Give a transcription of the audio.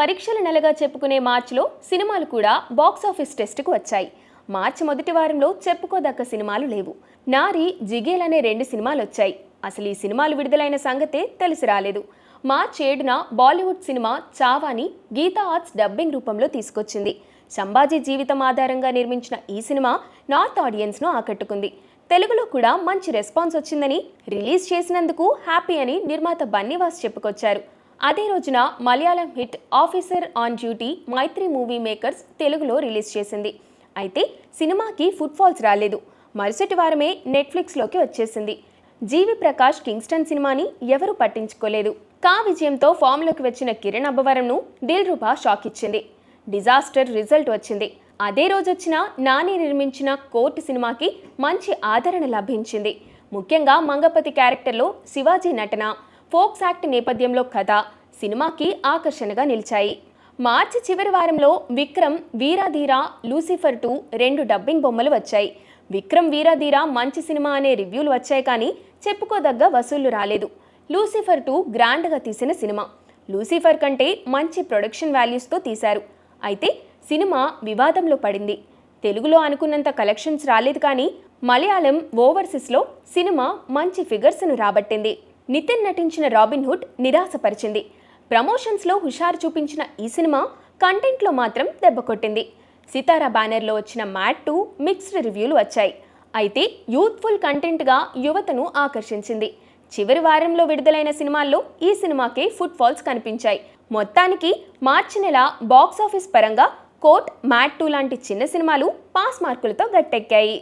పరీక్షల నెలగా చెప్పుకునే మార్చిలో సినిమాలు కూడా బాక్స్ ఆఫీస్ టెస్ట్కు వచ్చాయి. మార్చి మొదటి వారంలో చెప్పుకోదక్క సినిమాలు లేవు. నారి జిగేల్ అనే రెండు సినిమాలు వచ్చాయి. అసలు ఈ సినిమాలు విడుదలైన సంగతే తెలిసి రాలేదు. మార్చి ఏడున బాలీవుడ్ సినిమా చావాని గీతా ఆర్ట్స్ డబ్బింగ్ రూపంలో తీసుకొచ్చింది. సంభాజీ జీవితం ఆధారంగా నిర్మించిన ఈ సినిమా నార్త్ ఆడియన్స్ను ఆకట్టుకుంది. తెలుగులో కూడా మంచి రెస్పాన్స్ వచ్చిందని రిలీజ్ చేసినందుకు హ్యాపీ అని నిర్మాత బన్నీవాస్ చెప్పుకొచ్చారు. అదే రోజున Malayalam hit officer on duty Mythri movie makers తెలుగులో రిలీజ్ చేసింది. అయితే సినిమాకి ఫుట్ ఫాల్స్ రాలేదు. మరుసటి వారమే నెట్ఫ్లిక్స్లోకి వచ్చేసింది. జీవి ప్రకాష్ కింగ్స్టన్ సినిమాని ఎవరూ పట్టించుకోలేదు. కా విజయంతో ఫామ్లోకి వచ్చిన కిరణ్ అబ్బవరంను దిల్ రూపా షాక్ ఇచ్చింది. డిజాస్టర్ రిజల్ట్ వచ్చింది. అదే రోజు వచ్చిన నాని నిర్మించిన కోర్టు సినిమాకి మంచి ఆదరణ లభించింది. ముఖ్యంగా మంగపతి క్యారెక్టర్లో శివాజీ నటన. ఫోక్స్ యాక్ట్ నేపథ్యంలో కథ సినిమాకి ఆకర్షణగా నిలిచాయి. మార్చి చివరి వారంలో విక్రమ్ వీరాధీరా లూసిఫర్ టూ రెండు డబ్బింగ్ బొమ్మలు వచ్చాయి. విక్రమ్ వీరాధీరా మంచి సినిమా అనే రివ్యూలు వచ్చాయి కానీ చెప్పుకోదగ్గ వసూళ్ళు రాలేదు. లూసిఫర్ టూ గ్రాండ్గా తీసిన సినిమా. లూసిఫర్ కంటే మంచి ప్రొడక్షన్ వాల్యూస్తో తీశారు. అయితే సినిమా వివాదంలో పడింది. తెలుగులో అనుకున్నంత కలెక్షన్స్ రాలేదు కానీ మలయాళం ఓవర్సీస్లో సినిమా మంచి ఫిగర్స్ను రాబట్టింది. నితిన్ నటించిన రాబిన్ హుడ్ నిరాశపరిచింది. ప్రమోషన్స్లో హుషారు చూపించిన ఈ సినిమా కంటెంట్లో మాత్రం దెబ్బకొట్టింది సితారా బ్యానర్లో వచ్చిన మ్యాట్ టూ మిక్స్డ్ రివ్యూలు వచ్చాయి. అయితే యూత్ఫుల్ కంటెంట్గా యువతను ఆకర్షించింది. చివరి వారంలో విడుదలైన సినిమాల్లో ఈ సినిమాకే ఫుట్ ఫాల్స్ కనిపించాయి. మొత్తానికి మార్చి నెల బాక్స్ ఆఫీస్ పరంగా కోట్ మ్యాట్ టూ లాంటి చిన్న సినిమాలు పాస్ మార్కులతో గట్టెక్కాయి.